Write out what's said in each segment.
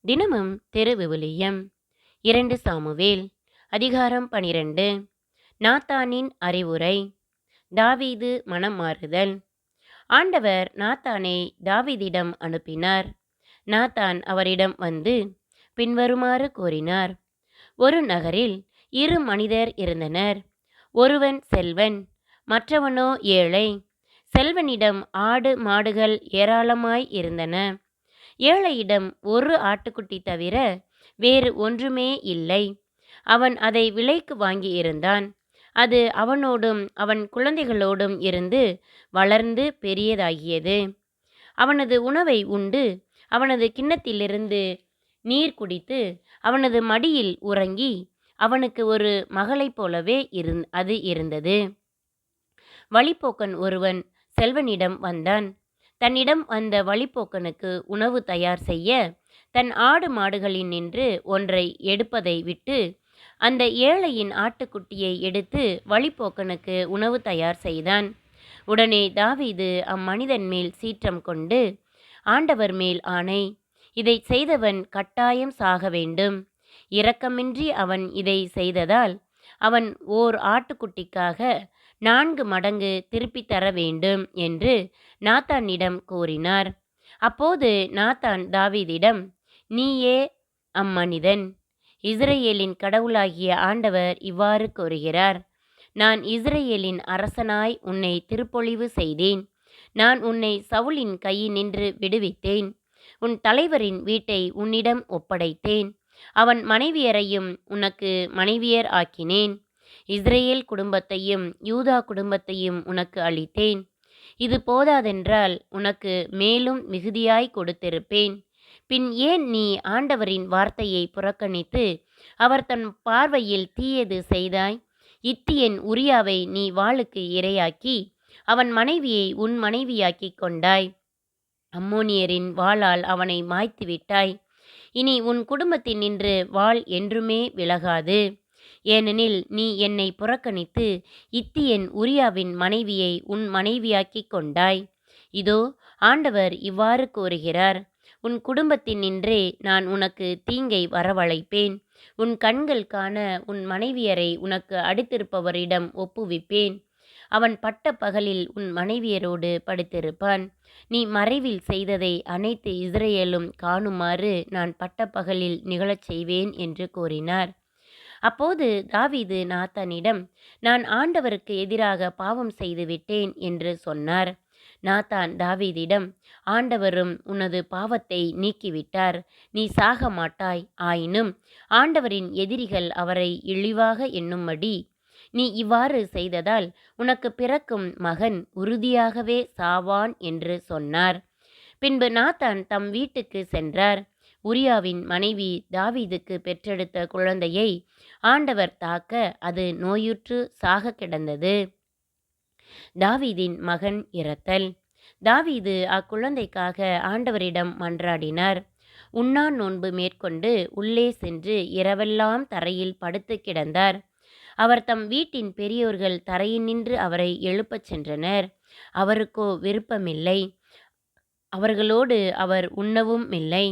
தினமும் தெரு விவிலியம் இரண்டு சாமுவேல். அதிகாரம் பனிரெண்டு. நாத்தானின் அறிவுரை. தாவீது மனம் மாறுதல். ஆண்டவர் நாத்தானை தாவீதிடம் அனுப்பினார். நாத்தான் அவரிடம் வந்து பின்வருமாறு கூறினார். ஒரு நகரில் இரு மனிதர் இருந்தனர். ஒருவன் செல்வன் மற்றவனோ ஏழை. செல்வனிடம் ஆடு மாடுகள் ஏராளமாய் இருந்தன. ஏழையிடம் ஒரு ஆட்டுக்குட்டி தவிர வேறு ஒன்றுமே இல்லை. அவன் அதை விலைக்கு வாங்கியிருந்தான் அது அவனோடும் அவன் குழந்தைகளோடும் இருந்து வளர்ந்து பெரியதாகியது. அவனது உணவை உண்டு அவனது கிண்ணத்திலிருந்து நீர் குடித்து அவனது மடியில் உறங்கி அவனுக்கு ஒரு மகளைப் போலவே இருந் அது இருந்தது. வழிப்போக்கன் ஒருவன் செல்வனிடம் வந்தான். தன்னிடம் வந்த வழிப்போக்கனுக்கு உணவு தயார் செய்ய தன் ஆடு மாடுகளில் நின்று ஒன்றை எடுப்பதை விட்டு அந்த ஏழையின் ஆட்டுக்குட்டியை எடுத்து வழிப்போக்கனுக்கு உணவு தயார் செய்தான். உடனே தாவீது அம்மனிதன் மேல் சீற்றம் கொண்டு ஆண்டவர் மேல் ஆணை இதை செய்தவன் கட்டாயம் சாக வேண்டும். இரக்கமின்றி அவன் இதை செய்ததால் அவன் ஓர் ஆட்டுக்குட்டிக்காக நான்கு மடங்கு திருப்பித் தர வேண்டும் என்று நாத்தானிடம் கூறினார். அப்போது நாத்தான் தாவீதிடம் நீயே அம்மனிதன். இஸ்ரேலின் கடவுளாகிய ஆண்டவர் இவ்வாறு கூறுகிறார். நான் இஸ்ரேலின் அரசனாய் உன்னை திருப்பொழிவு செய்தேன். நான் உன்னை சவுலின் கையினின்று விடுவித்தேன். உன் தலைவரின் வீட்டை உன்னிடம் ஒப்படைத்தேன். அவன் மனைவியரையும் உனக்கு மனைவியர் ஆக்கினேன். இஸ்ரேல் குடும்பத்தையும் யூதா குடும்பத்தையும் உனக்கு அளித்தேன். இது போதாதென்றால் உனக்கு மேலும் மிகுதியாய் கொடுத்திருப்பேன். பின் ஏன் நீ ஆண்டவரின் வார்த்தையை புறக்கணித்து அவர் தன் பார்வையில் தீயது செய்தாய்? இத்தியன் உரியாவை நீ வாளுக்கு இரையாக்கி அவன் மனைவியை உன் மனைவியாக்கிக் கொண்டாய். அம்மோனியரின் வாளால் அவனை மாய்த்து விட்டாய் இனி உன் குடும்பத்தில் நின்று வாள் என்றுமே விலகாது. ஏனெனில் நீ என்னை புறக்கணித்து இத்தியன் உரியாவின் மனைவியை உன் மனைவியாக்கிக் கொண்டாய். இதோ ஆண்டவர் இவ்வாறு கூறுகிறார். உன் குடும்பத்தின் நின்றே நான் உனக்கு தீங்கை வரவழைப்பேன். உன் கண்கள் காண உன் மனைவியரை உனக்கு அடுத்திருப்பவரிடம் ஒப்புவிப்பேன். அவன் பட்ட பகலில் உன் மனைவியரோடு படுத்திருப்பான். நீ மறைவில் செய்ததை அனைத்து இஸ்ரேலும் காணுமாறு நான் பட்ட பகலில் நிகழச் செய்வேன் என்று கூறினார். அப்போது தாவீது நாத்தானிடம் நான் ஆண்டவருக்கு எதிராக பாவம் செய்து விட்டேன் என்று சொன்னார். நாத்தான் தாவீதிடம் ஆண்டவரும் உனது பாவத்தை நீக்கிவிட்டார். நீ சாக மாட்டாய். ஆயினும் ஆண்டவரின் எதிரிகள் அவரை இழிவாக எண்ணும்படி நீ இவ்வாறு செய்ததால் உனக்கு பிறக்கும் மகன் உறுதியாகவே சாவான் என்று சொன்னார். பின்பு நாத்தான் தம் வீட்டுக்கு சென்றார். உரியாவின் மனைவி தாவீதுக்கு பெற்றெடுத்த குழந்தையை ஆண்டவர் தாக்க அது நோயுற்று சாக கிடந்தது. தாவீதின் மகன் இறத்தல் தாவீது அக்குழந்தைக்காக ஆண்டவரிடம் மன்றாடினார். உண்ணா நோன்பு மேற்கொண்டு உள்ளே சென்று இரவெல்லாம் தரையில் படுத்து கிடந்தார். அவர் தம் வீட்டின் பெரியோர்கள் தரையில் நின்று அவரை எழுப்பச் சென்றனர். அவருக்கோ விருப்பமில்லை. அவர்களோடு அவர் உண்ணவும் இல்லை.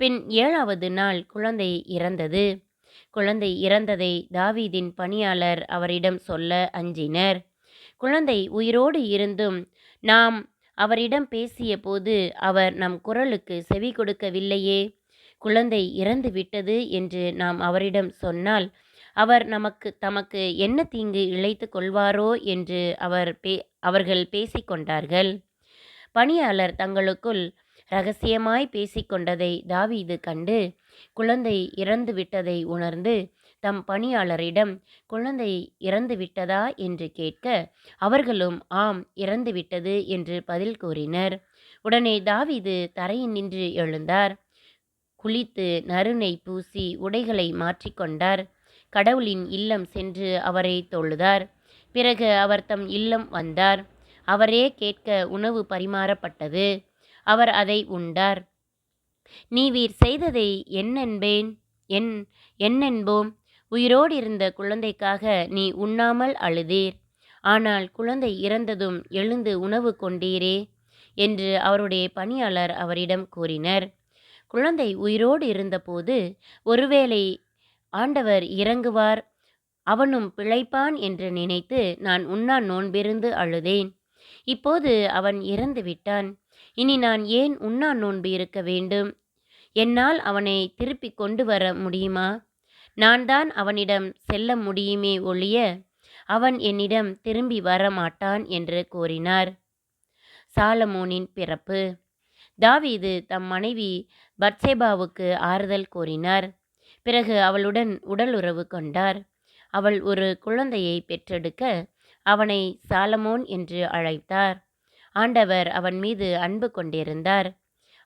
பின் ஏழாவது நாள் குழந்தை இறந்தது. குழந்தை இறந்ததை தாவீதின் பணியாளர் அவரிடம் சொல்ல அஞ்சினர். குழந்தை உயிரோடு இருந்தும் நாம் அவரிடம் பேசிய போது அவர் நம் குரலுக்கு செவி கொடுக்கவில்லையே. குழந்தை இறந்து விட்டது என்று நாம் அவரிடம் சொன்னால் அவர் நமக்கு தமக்கு என்ன தீங்கு இழைத்து கொள்வாரோ என்று அவர் பே அவர்கள் பேசிக்கொண்டார்கள் பணியாளர் தங்களுக்குள் ரகசியமாய் பேசிக்கொண்டதை தாவீது கண்டு குழந்தை இறந்து விட்டதை உணர்ந்து தம் பணியாளரிடம் குழந்தை இறந்து விட்டதா என்று கேட்க அவர்களும் ஆம் இறந்து விட்டது என்று பதில் கூறினர். உடனே தாவீது தரையில் நின்று எழுந்தார். குளித்து நறுனை பூசி உடைகளை மாற்றிக்கொண்டார். கடவுளின் இல்லம் சென்று அவரை தொழுதார். பிறகு அவர் தம் இல்லம் வந்தார். அவரே கேட்க உணவு பரிமாறப்பட்டது. அவர் அதை உண்டார். நீ வீர் செய்ததை என்னென்பேன்? என் என்னென்போம்? உயிரோடு இருந்த குழந்தைக்காக நீ உண்ணாமல் அழுதீர். ஆனால் குழந்தை இறந்ததும் எழுந்து உணவு கொண்டீரே என்று அவருடைய பணியாளர் அவரிடம் கூறினர். குழந்தை உயிரோடு இருந்தபோது ஒருவேளை ஆண்டவர் இறங்குவார் அவனும் பிழைப்பான் என்று நினைத்து நான் உண்ணா நோன்பிருந்து அழுதேன். இப்போது அவன் இறந்து விட்டான் இனி நான் ஏன் உண்ணா நோன்பு இருக்க வேண்டும்? என்னால் அவனை திருப்பி கொண்டு வர முடியுமா? நான் தான் அவனிடம் செல்ல முடியுமே ஒழிய அவன் என்னிடம் திரும்பி வர மாட்டான் என்று கூறினார். சாலமோனின் பிறப்பு. தாவீது தம் மனைவி பட்சேபாவுக்கு ஆறுதல் கூறினார். பிறகு அவளுடன் உடலுறவு கொண்டார். அவள் ஒரு குழந்தையை பெற்றெடுக்க அவனை சாலமோன் என்று அழைத்தார். ஆண்டவர் அவன் மீது அன்பு கொண்டிருந்தார்.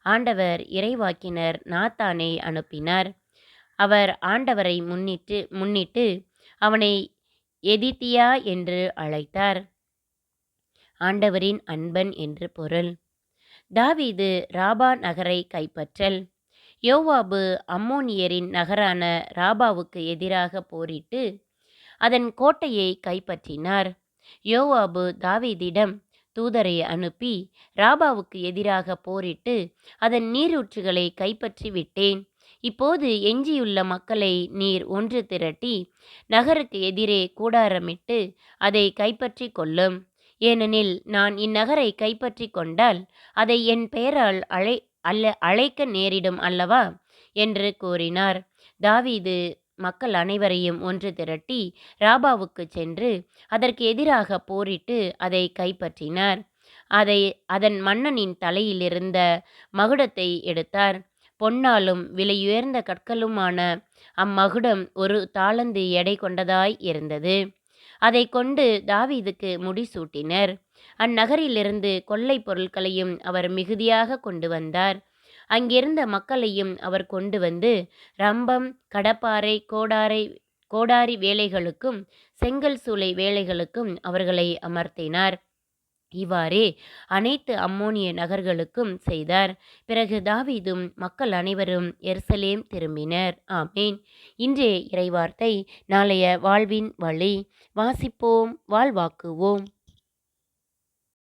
ஆண்டவர் இறைவாக்கினர் நாத்தானை அனுப்பினார். அவர் ஆண்டவரை முன்னிட்டு முன்னிட்டு அவனை எதித்தியா என்று அழைத்தார். ஆண்டவரின் அன்பன் என்று பொருள். தாவீது ராபா நகரை கைப்பற்றல். யோவாபு அம்மோனியரின் நகரான ராபாவுக்கு எதிராக போரிட்டு அதன் கோட்டையை கைப்பற்றினார். யோவாபு தாவீதிடம் தூதரை அனுப்பி ராபாவுக்கு எதிராக போரிட்டு அதன் நீரூற்றுகளை கைப்பற்றி விட்டேன். இப்போது எஞ்சியுள்ள மக்களை நீர் ஒன்று திரட்டி நகருக்கு எதிரே கூடாரமிட்டு அதை கைப்பற்றி கொள்ளும். ஏனெனில் நான் இந்நகரை கைப்பற்றி கொண்டால் அதை என் பெயரால் அழை அல்ல அழைக்க நேரிடும் அல்லவா? என்று கூறினார். தாவீது மக்கள் அனைவரையும் ஒன்று திரட்டி ராபாவுக்கு சென்று அதற்கு எதிராக போரிட்டு அதை கைப்பற்றினார். அதை அதன் மன்னனின் தலையிலிருந்த மகுடத்தை எடுத்தார். பொன்னாலும் விலையுயர்ந்த கற்களுமான அம்மகுடம் ஒரு தாளந்து எடை கொண்டதாய் இருந்தது. அதை கொண்டு தாவீதுக்கு முடிசூட்டினர். அந்நகரிலிருந்து கொள்ளை பொருட்களையும் அவர் மிகுதியாக கொண்டு வந்தார். அங்கிருந்த மக்களையும் அவர் கொண்டு வந்து ரம்பம் கடப்பாறை கோடாரை கோடாரி வேலைகளுக்கும் செங்கல் சூளை வேலைகளுக்கும் அவர்களை அமர்த்தினார். இவ்வாறே அனைத்து அம்மோனிய நகர்களுக்கும் செய்தார். பிறகு தாவீதும் மக்கள் அனைவரும் எருசலேம் திரும்பினர். ஆமேன். இன்றைய இறைவார்த்தை நாளைய வாழ்வின் வழி. வாசிப்போம் வாழ்வாக்குவோம்.